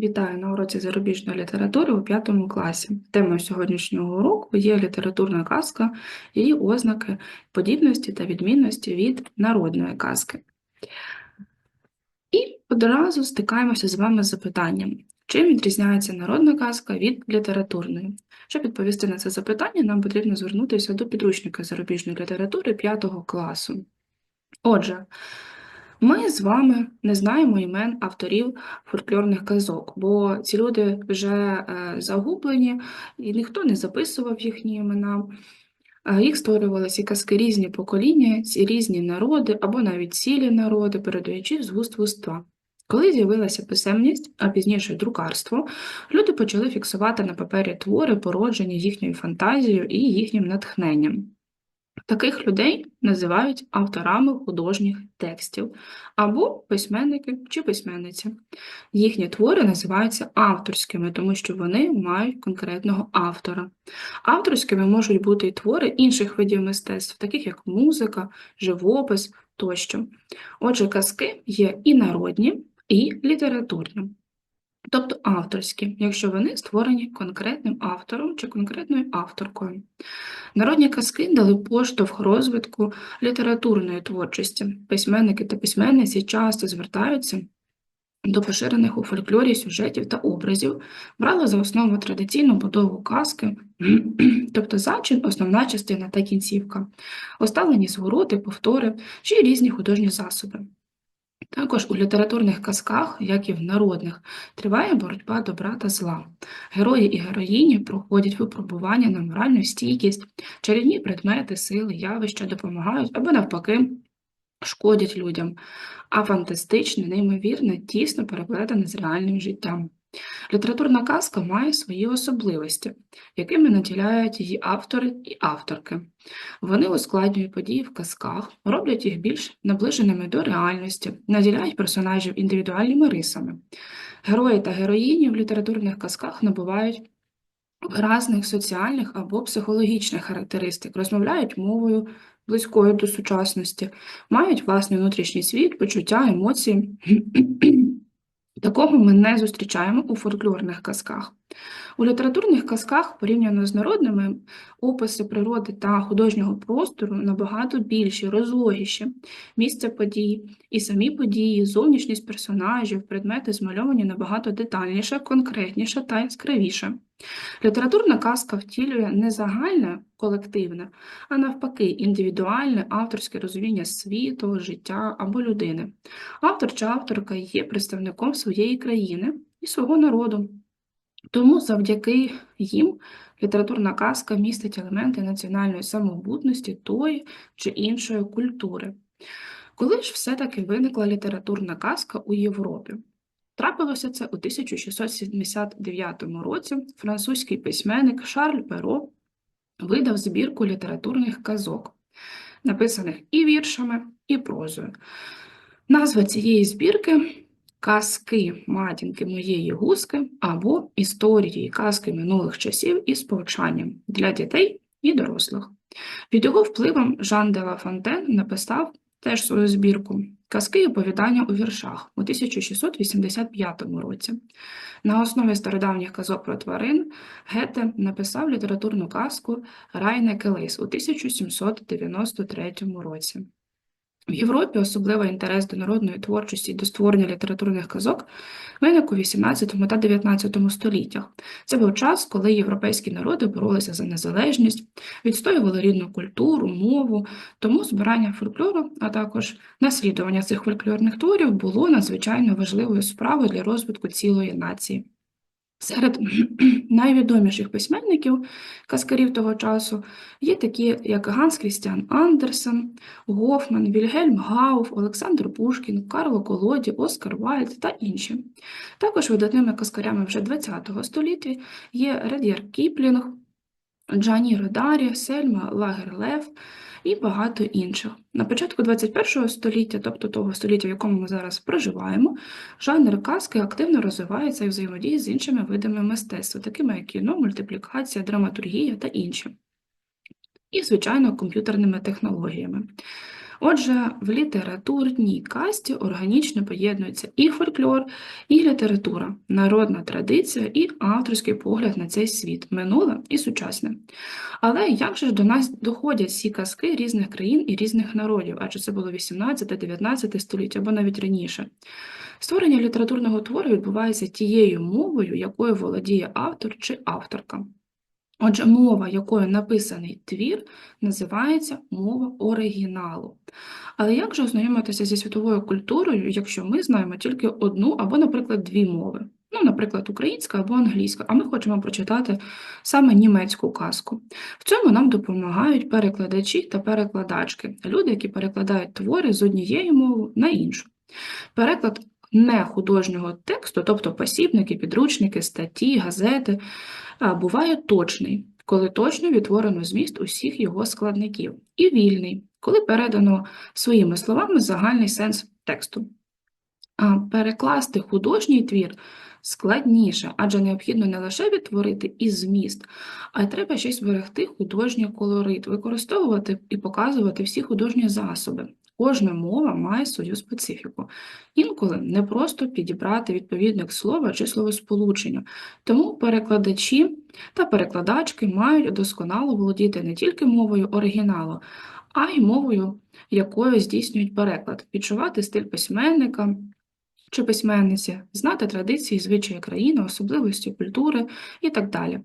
Вітаю на уроці зарубіжної літератури у п'ятому класі. Темою сьогоднішнього уроку є літературна казка, її ознаки, подібності та відмінності від народної казки. І одразу стикаємося з вами з запитанням, чим відрізняється народна казка від літературної? Щоб відповісти на це запитання, нам потрібно звернутися до підручника зарубіжної літератури 5 класу. Отже, ми з вами не знаємо імен авторів фольклорних казок, бо ці люди вже е, загублені, і ніхто не записував їхні імена. Е, Їх створювали ці казки різні покоління, різні народи або навіть цілі народи, передаючи з вуст в уста. Коли з'явилася писемність, а пізніше друкарство, люди почали фіксувати на папері твори, породжені їхньою фантазією і їхнім натхненням. Таких людей називають авторами художніх текстів або письменники чи письменниці. Їхні твори називаються авторськими, тому що вони мають конкретного автора. Авторськими можуть бути і твори інших видів мистецтв, таких як музика, живопис тощо. Отже, казки є і народні, і літературні. Тобто авторські, якщо вони створені конкретним автором чи конкретною авторкою. Народні казки дали поштовх розвитку літературної творчості. Письменники та письменниці часто звертаються до поширених у фольклорі сюжетів та образів, брали за основу традиційну будову казки, тобто зачин, основна частина та кінцівка, оставлені звороти, повтори чи різні художні засоби. Також у літературних казках, як і в народних, триває боротьба добра та зла. Герої і героїні проходять випробування на моральну стійкість, чарівні предмети, сили, явища допомагають або навпаки шкодять людям, а фантастичне, неймовірне, тісно переплетене з реальним життям. Літературна казка має свої особливості, якими наділяють її автори і авторки. Вони ускладнюють події в казках, роблять їх більш наближеними до реальності, наділяють персонажів індивідуальними рисами. Герої та героїні в літературних казках набувають виразних соціальних або психологічних характеристик, розмовляють мовою близькою до сучасності, мають власний внутрішній світ, почуття, емоції. Такого ми не зустрічаємо у фольклорних казках. У літературних казках, порівняно з народними, описи природи та художнього простору набагато більші, розлогіші. Місце подій і самі події, зовнішність персонажів, предмети змальовані набагато детальніше, конкретніше та яскравіше. Літературна казка втілює не загальне, колективне, а навпаки, індивідуальне авторське розуміння світу, життя або людини. Автор чи авторка є представником своєї країни і свого народу. Тому завдяки їм літературна казка містить елементи національної самобутності тої чи іншої культури. Коли ж все-таки виникла літературна казка у Європі? Трапилося це у 1679 році французький письменник Шарль Перо видав збірку літературних казок, написаних і віршами, і прозою. Назва цієї збірки Казки матінки моєї гуски або Історії казки минулих часів із повчанням для дітей і дорослих. Під його впливом Жан де Ла Фонтен написав теж свою збірку Казки і оповідання у віршах у 1685 році. На основі стародавніх казок про тварин Гете написав літературну казку Райне Келейс у 1793 році. В Європі особливий інтерес до народної творчості і до створення літературних казок виник у XVIII та XIX століттях. Це був час, коли європейські народи боролися за незалежність, відстоювали рідну культуру, мову, тому збирання фольклору, а також наслідування цих фольклорних творів було надзвичайно важливою справою для розвитку цілої нації. Серед найвідоміших письменників казкарів того часу є такі, як Ганс Крістіан Андерсен, Гофман, Вільгельм Гауф, Олександр Пушкін, Карло Колоді, Оскар Вайльд та інші. Також видатними казкарями вже ХХ століття є Ред'яр Кіплінг, Джані Родарі, Сельма Лагерлев і багато інших. На початку 21 століття, тобто того століття, в якому ми зараз проживаємо, жанр казки активно розвивається і взаємодіє з іншими видами мистецтва, такими як кіно, мультиплікація, драматургія та інші. І, звичайно, комп'ютерними технологіями. Отже, в літературній касті органічно поєднуються і фольклор, і література, народна традиція і авторський погляд на цей світ, минуле і сучасне. Але як же ж до нас доходять ці казки різних країн і різних народів, адже це було 18-19 століття або навіть раніше. Створення літературного твору відбувається тією мовою, якою володіє автор чи авторка. Отже, мова, якою написаний твір, називається мова оригіналу. Але як же ознайомитися зі світовою культурою, якщо ми знаємо тільки одну або, наприклад, дві мови? Ну, наприклад, українська або англійська, а ми хочемо прочитати саме німецьку казку. В цьому нам допомагають перекладачі та перекладачки, люди, які перекладають твори з однієї мови на іншу. Переклад не художнього тексту, тобто посібники, підручники, статті, газети, буває точний, коли точно відтворено зміст усіх його складників, і вільний, коли передано своїми словами загальний сенс тексту. А перекласти художній твір складніше, адже необхідно не лише відтворити і зміст, а й треба ще й зберегти художній колорит, використовувати і показувати всі художні засоби. Кожна мова має свою специфіку. Інколи не просто підібрати відповідник слова чи словосполучення, тому перекладачі та перекладачки мають досконало володіти не тільки мовою оригіналу, а й мовою, якою здійснюють переклад, відчувати стиль письменника чи письменниці, знати традиції, звичаї країни, особливості культури і так далі.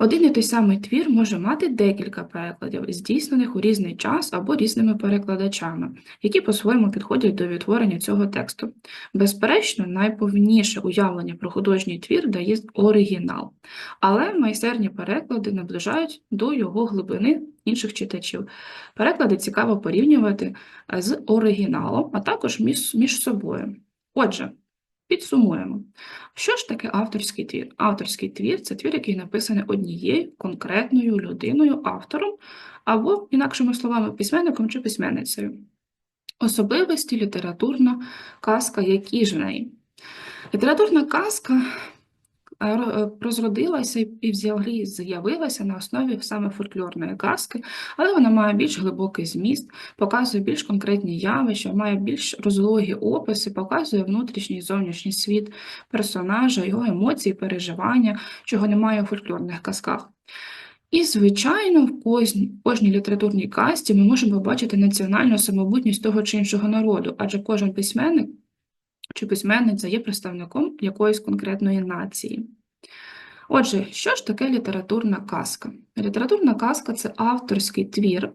Один і той самий твір може мати декілька перекладів, здійснених у різний час або різними перекладачами, які по-своєму підходять до відтворення цього тексту. Безперечно, найповніше уявлення про художній твір дає оригінал, але майстерні переклади наближають до його глибини інших читачів. Переклади цікаво порівнювати з оригіналом, а також між, між собою. Отже, Підсумуємо, що ж таке авторський твір? Авторський твір це твір, який написаний однією конкретною людиною, автором, або, інакшими словами, письменником чи письменницею. Особливості літературна казка, які ж в неї. Літературна казка розродилася і взагалі з'явилася на основі саме фольклорної казки, але вона має більш глибокий зміст, показує більш конкретні явища, має більш розлогі описи, показує внутрішній і зовнішній світ персонажа, його емоції, переживання, чого немає у фольклорних казках. І, звичайно, в кожній, кожній літературній касті ми можемо побачити національну самобутність того чи іншого народу, адже кожен письменник чи письменниця є представником якоїсь конкретної нації. Отже, що ж таке літературна казка? Літературна казка це авторський твір,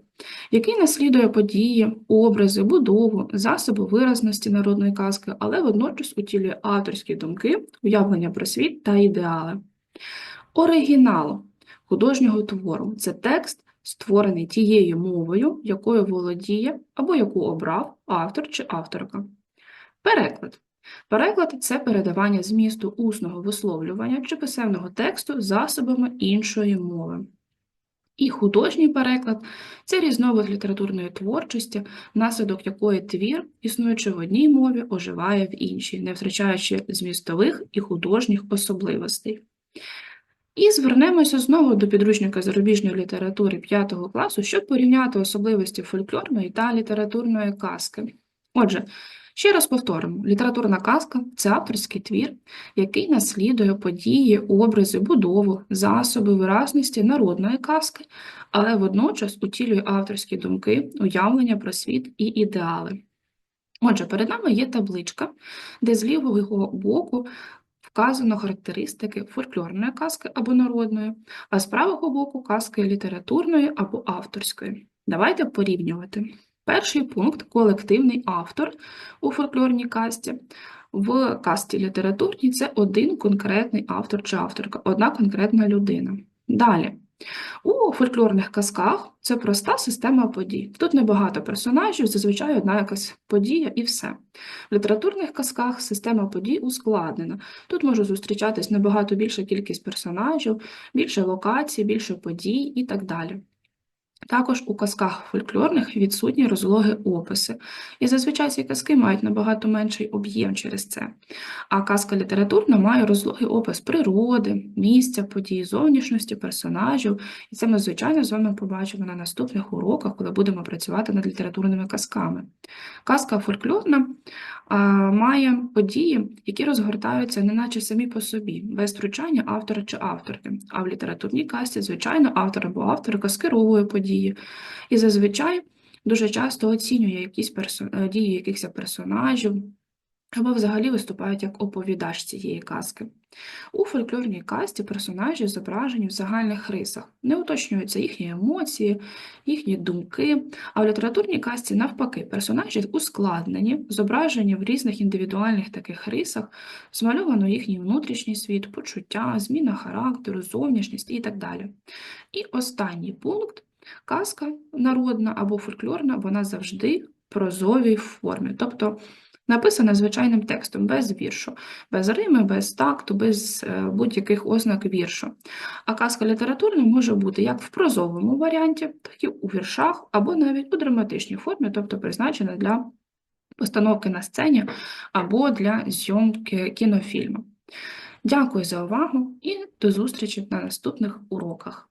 який наслідує події, образи, будову, засоби виразності народної казки, але водночас утілює авторські думки, уявлення про світ та ідеали. Оригінал художнього твору це текст, створений тією мовою, якою володіє або яку обрав автор чи авторка. Переклад. Переклад це передавання змісту усного висловлювання чи писемного тексту засобами іншої мови. І художній переклад це різновид літературної творчості, внаслідок якої твір, існуючи в одній мові, оживає в іншій, не втрачаючи змістових і художніх особливостей. І звернемося знову до підручника зарубіжної літератури 5 класу, щоб порівняти особливості фольклорної та літературної казки. Отже, Ще раз повторимо: літературна казка це авторський твір, який наслідує події, образи, будову, засоби виразності народної казки, але водночас утілює авторські думки, уявлення про світ і ідеали. Отже, перед нами є табличка, де з лівого боку вказано характеристики фольклорної казки або народної, а з правого боку казки літературної або авторської. Давайте порівнювати. Перший пункт колективний автор у фольклорній касті. В касті літературній це один конкретний автор чи авторка, одна конкретна людина. Далі. У фольклорних казках це проста система подій. Тут небагато персонажів, зазвичай одна якась подія і все. В літературних казках система подій ускладнена. Тут може зустрічатись набагато більша кількість персонажів, більше локацій, більше подій і так далі. Також у казках фольклорних відсутні розлоги описи, і зазвичай ці казки мають набагато менший об'єм через це. А казка літературна має розлогий опис природи, місця, подій, зовнішності, персонажів. І це ми, звичайно, з вами побачимо на наступних уроках, коли будемо працювати над літературними казками. Казка фольклорна а, має події, які розгортаються неначе самі по собі, без втручання автора чи авторки. А в літературній казці, звичайно, автор або авторка скеровує події. І зазвичай дуже часто оцінює якісь перso- е, дії якихось персонажів, або взагалі виступають як оповідач цієї казки. У фольклорній казці персонажі зображені в загальних рисах, не уточнюються їхні емоції, їхні думки, а в літературній казці навпаки персонажі ускладнені, зображені в різних індивідуальних таких рисах, змальовано їхній внутрішній світ, почуття, зміна характеру, зовнішність і так далі. І останній пункт казка народна або фольклорна, вона завжди в прозовій формі, тобто написана звичайним текстом, без віршу, без рими, без такту, без е, будь-яких ознак віршу. А казка літературна може бути як в прозовому варіанті, так і у віршах, або навіть у драматичній формі, тобто призначена для постановки на сцені або для зйомки кінофільму. Дякую за увагу і до зустрічі на наступних уроках.